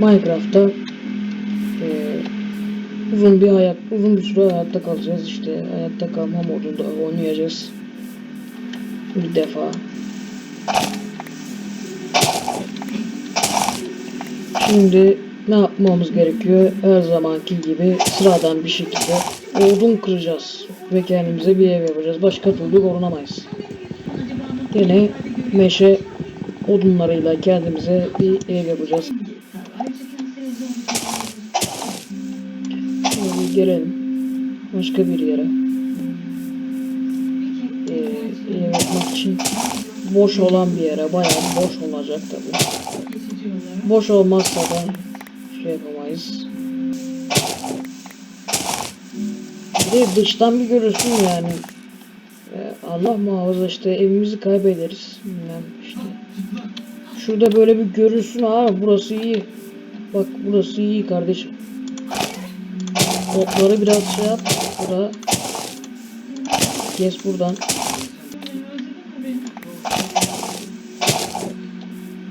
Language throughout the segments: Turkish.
Minecraft'ta eee, uzun bir hayat, uzun bir süre hayatta kalacağız işte hayatta kalma modunda oynayacağız bir defa. Şimdi ne yapmamız gerekiyor? Her zamanki gibi sıradan bir şekilde odun kıracağız ve kendimize bir ev yapacağız. Başka türlü korunamayız. Yine meşe odunlarıyla kendimize bir ev yapacağız. Şimdi gelelim başka bir yere. Ee, ev yapmak için boş olan bir yere bayağı boş olacak tabii. Boş olmazsa da şey yapamayız. Bir de dıştan bir görürsün yani. Ee, Allah muhafaza işte evimizi kaybederiz. İşte. Şurada böyle bir görürsün abi burası iyi. Bak burası iyi kardeşim. Otları biraz şey yap. Bura. Kes buradan.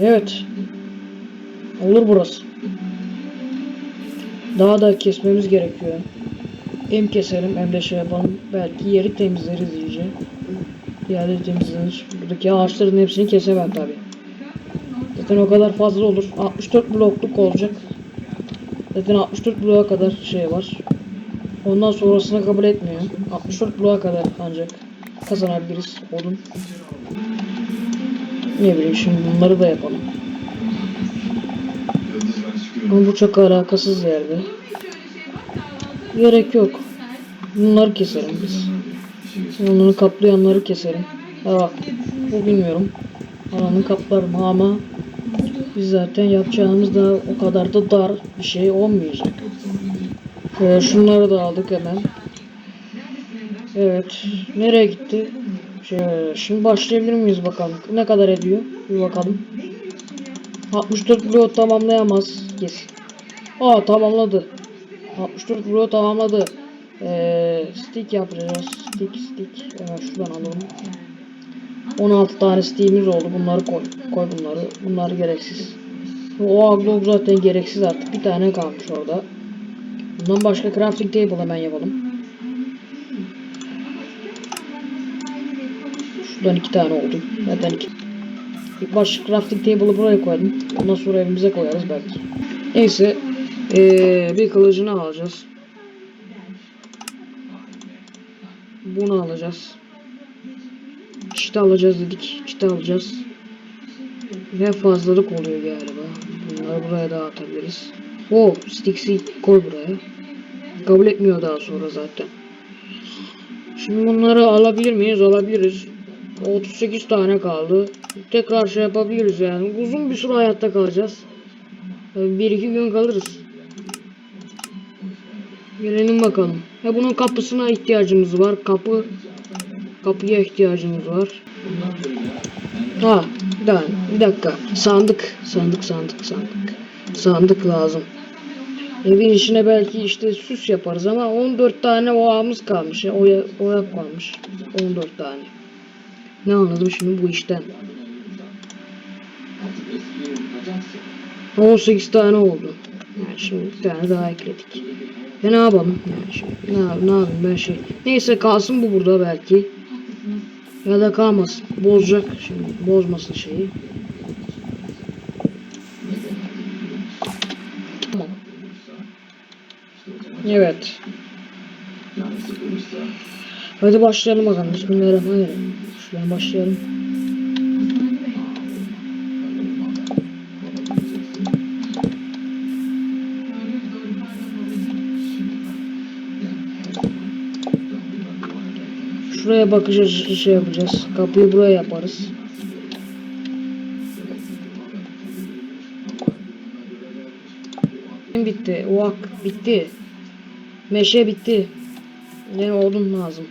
Evet. Olur burası. Daha da kesmemiz gerekiyor. Hem keselim hem de şey yapalım. Belki yeri temizleriz iyice. Yerleri temizlenir. Buradaki ağaçların hepsini kesemem tabi. Zaten o kadar fazla olur. 64 blokluk olacak. Zaten 64 bloğa kadar şey var. Ondan sonrasını kabul etmiyor. 64 bloğa kadar ancak kazanabiliriz odun. Ne bileyim şimdi bunları da yapalım. Ama bu çok alakasız yerde. Gerek yok. Bunları keselim biz. Onları kaplayanları keselim. Ha bak. Bu bilmiyorum. Alanı kaplar mı ama biz zaten yapacağımız da o kadar da dar bir şey olmayacak. Ee, şunları da aldık hemen. Evet. Nereye gitti? Şey, şimdi başlayabilir miyiz bakalım. Ne kadar ediyor? Bir bakalım. 64 bloğu tamamlayamaz. Yes. Aa tamamladı. 64 bloğu tamamladı. Ee, stick yapacağız. Stick stick. Hemen şuradan alalım. 16 tane stick'imiz oldu. Bunları koy. Koy bunları. Bunlar gereksiz. O aglog zaten gereksiz artık. Bir tane kalmış orada. Bundan başka crafting table hemen yapalım. Şuradan iki tane oldu. Zaten iki. İlk baş crafting table'ı buraya koydum. Ondan sonra evimize koyarız belki. Neyse. Ee, bir kılıcını alacağız. Bunu alacağız. Çita alacağız dedik. Çita alacağız. Ve fazlalık oluyor galiba. Bunları buraya da atabiliriz. O sticks'i koy buraya. Kabul etmiyor daha sonra zaten. Şimdi bunları alabilir miyiz? Alabiliriz. 38 tane kaldı. Tekrar şey yapabiliriz yani. Uzun bir süre hayatta kalacağız. Bir iki gün kalırız. Gelelim bakalım. Ha bunun kapısına ihtiyacımız var. Kapı kapıya ihtiyacımız var. Ha, daha, bir dakika. Sandık, sandık, sandık, sandık. Sandık lazım. Evin içine belki işte süs yaparız ama 14 tane oğamız kalmış. Ya. Oya, oya kalmış. 14 tane. Ne anladım şimdi bu işten? 18 tane oldu. Yani şimdi bir tane daha ekledik. E ne yapalım? Yani şimdi ne, ne yapayım ben şey. Neyse kalsın bu burada belki. Da kalmasın. Bozacak şimdi. Bozmasın şeyi. Tamam. Evet. Hadi başlayalım bakalım. Bismillahirrahmanirrahim. Şuradan başlayalım. Şuraya bakacağız, şey yapacağız. Kapıyı buraya yaparız. Bitti. Oak bitti. Meşe bitti. Ne odun lazım.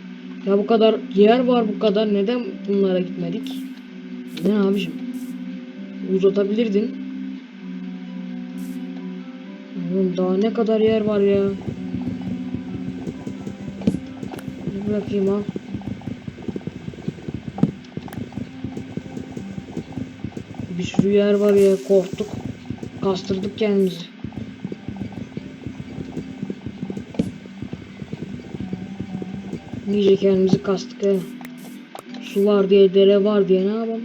Ya bu kadar yer var bu kadar. Neden bunlara gitmedik? Ne abicim? Uzatabilirdin. Oğlum daha ne kadar yer var ya. Bırakayım al. Bir sürü yer var ya korktuk. Kastırdık kendimizi. İyice kendimizi kastık he. Su var diye, dere var diye ne yapalım?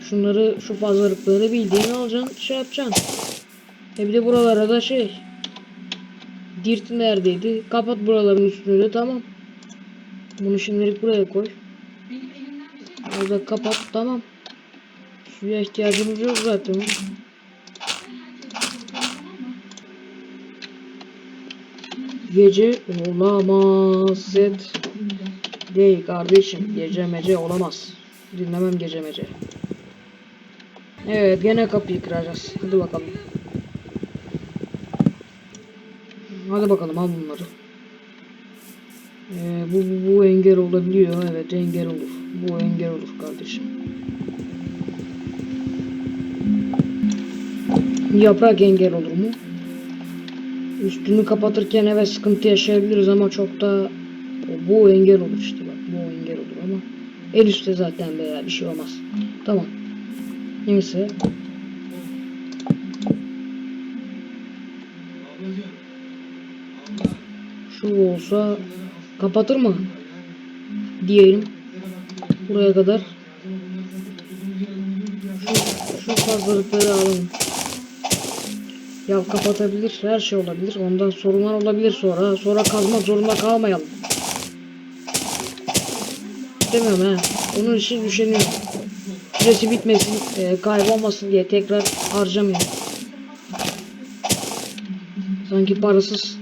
Şunları, şu fazlalıkları bildiğini alacaksın, şey yapacaksın. E bir de buralara da şey. Dirt neredeydi? Kapat buraların üstünü de tamam. Bunu şimdilik buraya koy. Orada kapat tamam. Suya ihtiyacımız yok zaten. Gece olamaz. Set değil kardeşim. Gece mece olamaz. Dinlemem gece mece. Evet gene kapıyı kıracağız. Hadi bakalım. Hadi bakalım al bunları. Ee, bu, bu, bu engel olabiliyor. Evet engel olur. Bu engel olur kardeşim. Yaprak engel olur mu? Üstünü kapatırken evet sıkıntı yaşayabiliriz ama çok da bu engel olur işte bak bu engel olur ama el üstte zaten be bir şey olmaz. Tamam. Neyse. Şu olsa kapatır mı? Diyelim. Buraya kadar. Şu, şu fazlalıkları alalım. Ya kapatabilir, her şey olabilir. Ondan sorunlar olabilir sonra. Sonra kazmak zorunda kalmayalım. Demiyorum ha. Onun için düşünüyorum. Süresi bitmesin, e, kaybolmasın diye tekrar harcamayayım. Sanki parasız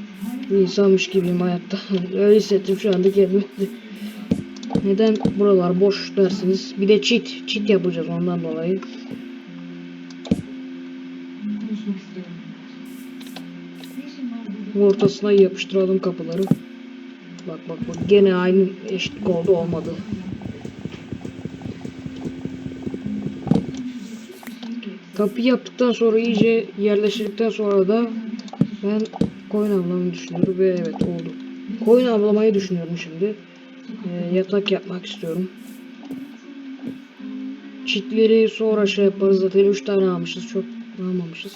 bir insanmış gibiyim hayatta. Öyle hissettim şu anda kendimi. Neden buralar boş dersiniz? Bir de cheat. Cheat yapacağız ondan dolayı. Ortasına yapıştıralım kapıları. Bak bak bak gene aynı eşitlik oldu olmadı. Kapıyı yaptıktan sonra iyice yerleştirdikten sonra da ben koyun avlamayı düşünüyorum ve evet oldu. Koyun avlamayı düşünüyorum şimdi. Ee, yatak yapmak istiyorum. Çitleri sonra şey yaparız zaten 3 tane almışız çok almamışız.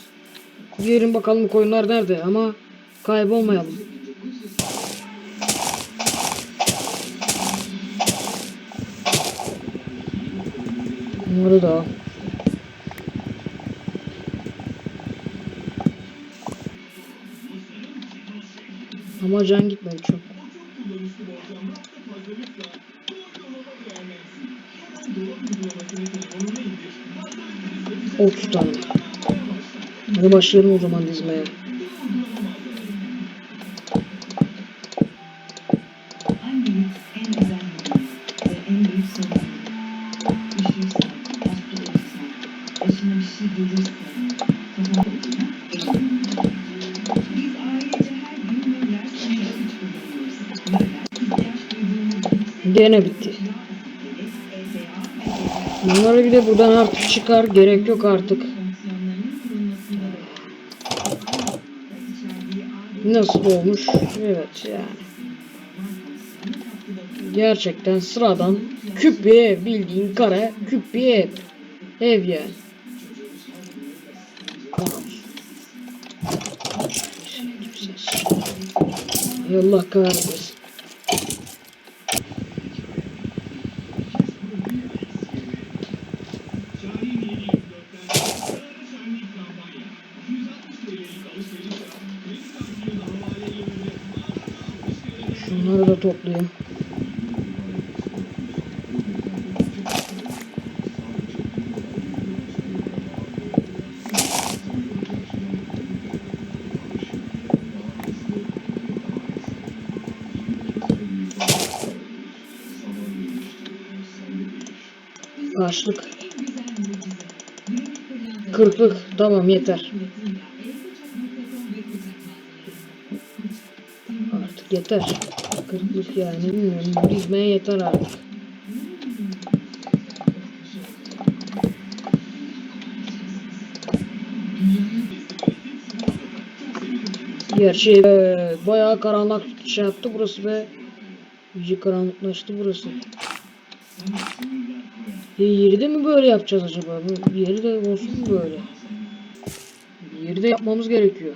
Diyelim bakalım koyunlar nerede ama kaybolmayalım. Bunları da al. Ama can gitmedi çok. Otuz tane. Hadi başlayalım o zaman dizmeye. Gene bitti. Bunları bir de buradan artık çıkar. Gerek yok artık. Nasıl olmuş? Evet yani. Gerçekten sıradan küp bir ev bildiğin kare küp bir ev. Ev yani. Allah kahretmesin. Toplayayım. Başlık. Kırklık. Tamam yeter. Artık yeter. Kırklık yani bilmiyorum. Dizmeye yeter artık. Gerçi e, bayağı karanlık şey yaptı burası ve iyice karanlıklaştı burası. E, yeri de mi böyle yapacağız acaba? Bu yeri de olsun mu böyle? Diğeri de yapmamız gerekiyor.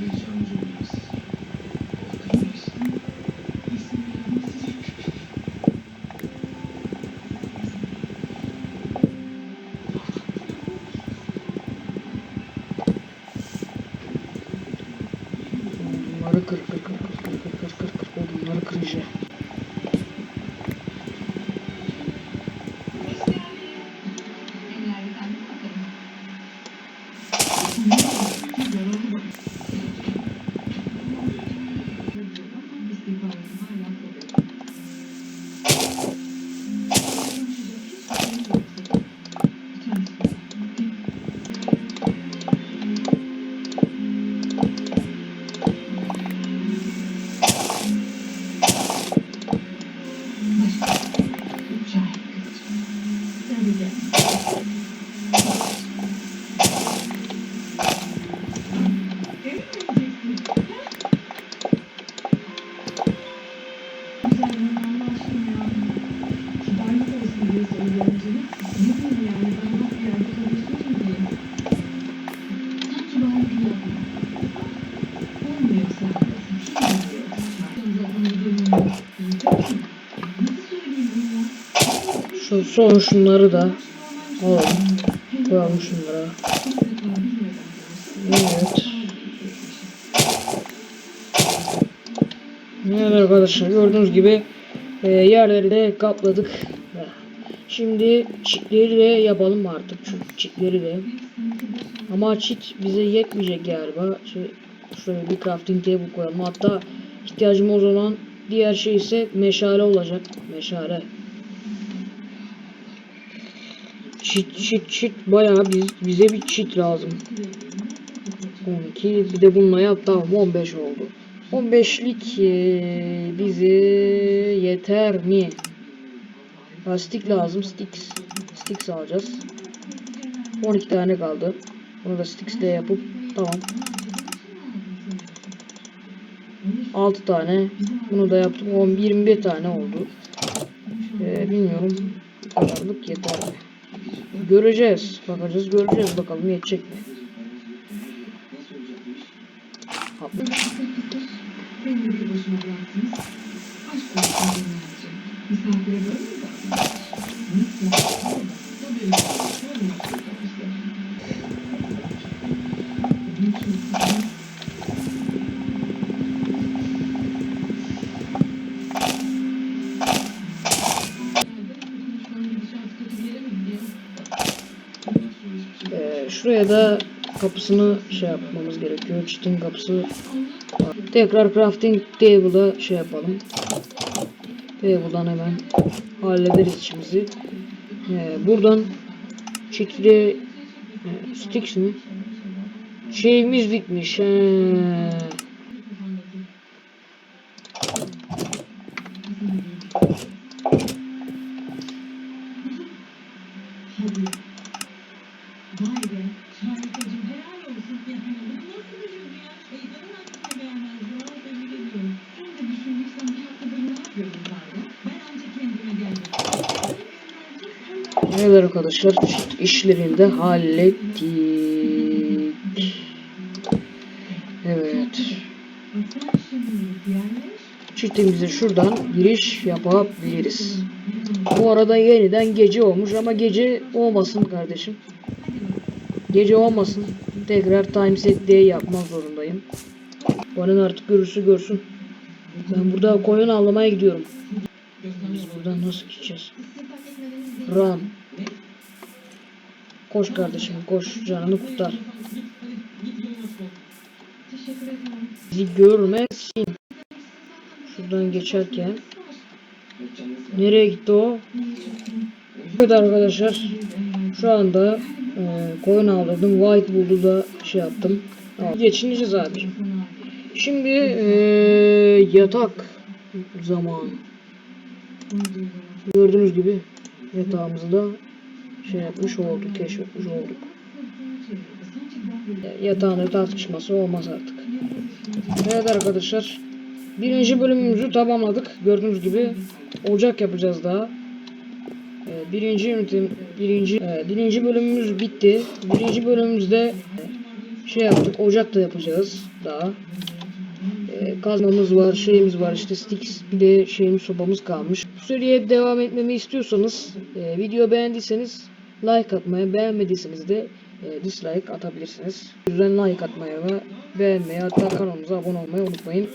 没相处。Şu son şunları da alalım. Koyalım şunlara. Evet. Evet arkadaşlar gördüğünüz gibi e, yerleri de kapladık. Şimdi çitleri de yapalım artık. Şu çitleri de. Ama çit bize yetmeyecek galiba. Şey, şöyle bir crafting table koyalım. Hatta ihtiyacımız olan diğer şey ise meşale olacak. Meşale. Çit çit çit bayağı biz, bize bir çit lazım. 12 bir de bununla yap tamam 15 oldu. 15'lik eee, bize yeter mi? Lastik lazım. Sticks. Sticks alacağız. 12 tane kaldı. Bunu da sticks ile yapıp tamam. 6 tane. Bunu da yaptım. 10 21 tane oldu. Eee, bilmiyorum. Bu kadarlık yeter mi? Göreceğiz. Bakacağız göreceğiz bakalım yetecek mi? Misafire böyle mi? Nasıl? Bu bir Ee, şuraya da kapısını şey yapmamız gerekiyor. Çitin kapısı. Tekrar crafting table'a şey yapalım. Table'dan hemen hallederiz işimizi. Ee, buradan çitli e, sticks mi? Şeyimiz bitmiş. He. Vay be. Harikacım helal olsun. Yani bu nasıl bir rüya? Şeytanın aklına gelmez. Bravo tebrik ediyorum. Sen de düşündüysen bir haftadır ne yapıyordun pardon? Ben ancak kendime geldim. Evet arkadaşlar çit işlerini de hallettik. Evet. Çitimize şuradan giriş yapabiliriz. Bu arada yeniden gece olmuş ama gece olmasın kardeşim. Gece olmasın. Tekrar time set diye yapmak zorundayım. Bana artık görürsü görsün. Ben burada koyun avlamaya gidiyorum. Biz buradan nasıl gideceğiz? Run. Koş kardeşim koş canını kurtar. Bizi görmesin. Şuradan geçerken. Nereye gitti o? Evet arkadaşlar. Şu anda e, koyun avladım. White Bull'u da şey yaptım. Tamam, Geçineceğiz abi. Şimdi e, yatak zamanı. Gördüğünüz gibi yatağımızı da şey yapmış olduk, keşfetmiş olduk. E, Yatağında tartışması olmaz artık. Evet arkadaşlar. Birinci bölümümüzü tamamladık. Gördüğünüz gibi ocak yapacağız daha. E, Birinci ünitim, birinci, e, birinci bölümümüz bitti. Birinci bölümümüzde şey yaptık, ocak da yapacağız daha. E, kazmamız var, şeyimiz var, işte sticks, bir de şeyimiz sobamız kalmış. Bu devam etmemi istiyorsanız, e, video beğendiyseniz like atmayı, beğenmediyseniz de e, dislike atabilirsiniz. O yüzden like atmayı ve beğenmeyi, hatta kanalımıza abone olmayı unutmayın.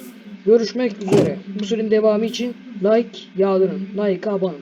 Görüşmek üzere. Bu serinin devamı için like yağdırın. Like abone.